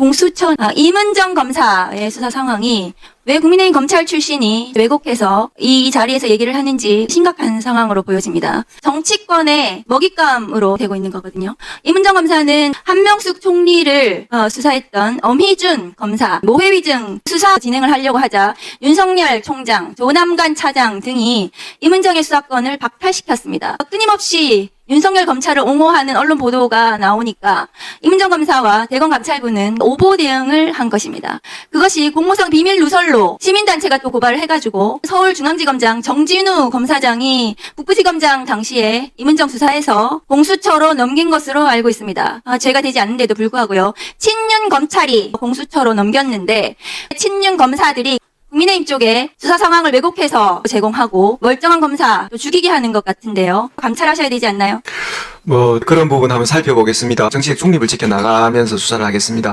공수처 아, 이문정 검사의 수사 상황이 왜 국민의힘 검찰 출신이 왜곡해서 이 자리에서 얘기를 하는지 심각한 상황으로 보여집니다. 정치권의 먹잇감으로 되고 있는 거거든요. 이문정 검사는 한명숙 총리를 어, 수사했던 엄희준 검사 모해위증 수사 진행을 하려고 하자 윤석열 총장, 조남관 차장 등이 이문정의 수사권을 박탈시켰습니다. 끊임없이 윤석열 검찰을 옹호하는 언론 보도가 나오니까 이문정 검사와 대검 감찰부는 오보 대응을 한 것입니다. 그것이 공무상 비밀 누설로 시민단체가 또 고발을 해가지고 서울중앙지검장 정진우 검사장이 북부지검장 당시에 이문정 수사에서 공수처로 넘긴 것으로 알고 있습니다. 아, 죄가 되지 않는데도 불구하고요. 친윤 검찰이 공수처로 넘겼는데 친윤 검사들이 국민의힘 쪽에 수사 상황을 왜곡해서 제공하고 멀쩡한 검사 또 죽이게 하는 것 같은데요. 감찰하셔야 되지 않나요? 뭐 그런 부분 한번 살펴보겠습니다. 정치적 중립을 지켜나가면서 수사를 하겠습니다.